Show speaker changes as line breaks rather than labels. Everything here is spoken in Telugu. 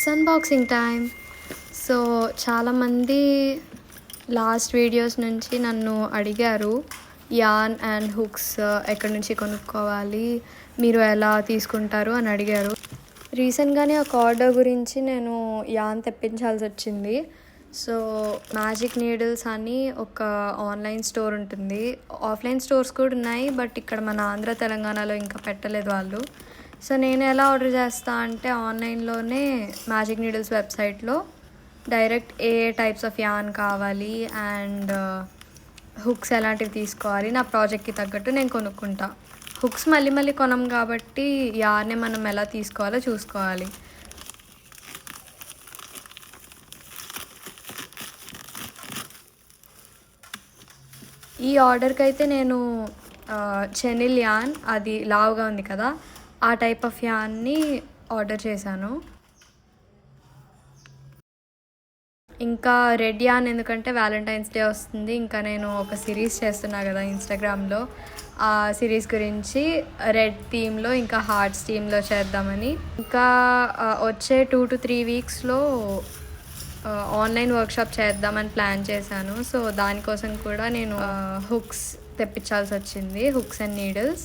ఇట్స్ అన్బాక్సింగ్ టైం సో చాలామంది లాస్ట్ వీడియోస్ నుంచి నన్ను అడిగారు యాన్ అండ్ హుక్స్ ఎక్కడి నుంచి కొనుక్కోవాలి మీరు ఎలా తీసుకుంటారు అని అడిగారు. రీసెంట్గానే ఒక ఆర్డర్ గురించి నేను యాన్ తెప్పించాల్సి వచ్చింది. సో మ్యాజిక్ నీడిల్స్ అని ఒక ఆన్లైన్ స్టోర్ ఉంటుంది. ఆఫ్లైన్ స్టోర్స్ కూడా ఉన్నాయి బట్ ఇక్కడ మన ఆంధ్ర తెలంగాణలో ఇంకా పెట్టలేదు వాళ్ళు. సో నేను ఎలా ఆర్డర్ చేస్తా అంటే ఆన్లైన్లోనే మ్యాజిక్ నీడిల్స్ వెబ్సైట్లో direct a types of yarn కావాలి అండ్ uh, హుక్స్ ఎలాంటివి తీసుకోవాలి నా ప్రాజెక్ట్కి తగ్గట్టు నేను కొనుక్కుంటా. హుక్స్ మళ్ళీ మళ్ళీ కొనం కాబట్టి యానే మనం ఎలా తీసుకోవాలో చూసుకోవాలి. ఈ ఆర్డర్కి అయితే నేను uh, చెనిల్ యాన్ అది లావుగా ఉంది కదా ఆ టైప్ ఆఫ్ యాన్ని ఆర్డర్ చేశాను. ఇంకా రెడ్ యాన్ ఎందుకంటే వ్యాలంటైన్స్ డే వస్తుంది. ఇంకా నేను ఒక సిరీస్ చేస్తున్నా కదా ఇన్స్టాగ్రామ్లో ఆ సిరీస్ గురించి రెడ్ థీమ్లో ఇంకా హార్ట్స్ థీమ్లో చేద్దామని. ఇంకా వచ్చే టూ టు త్రీ వీక్స్లో ఆన్లైన్ వర్క్షాప్ చేద్దామని ప్లాన్ చేశాను. సో దానికోసం కూడా నేను హుక్స్ తెప్పించాల్సి వచ్చింది. Hooks and needles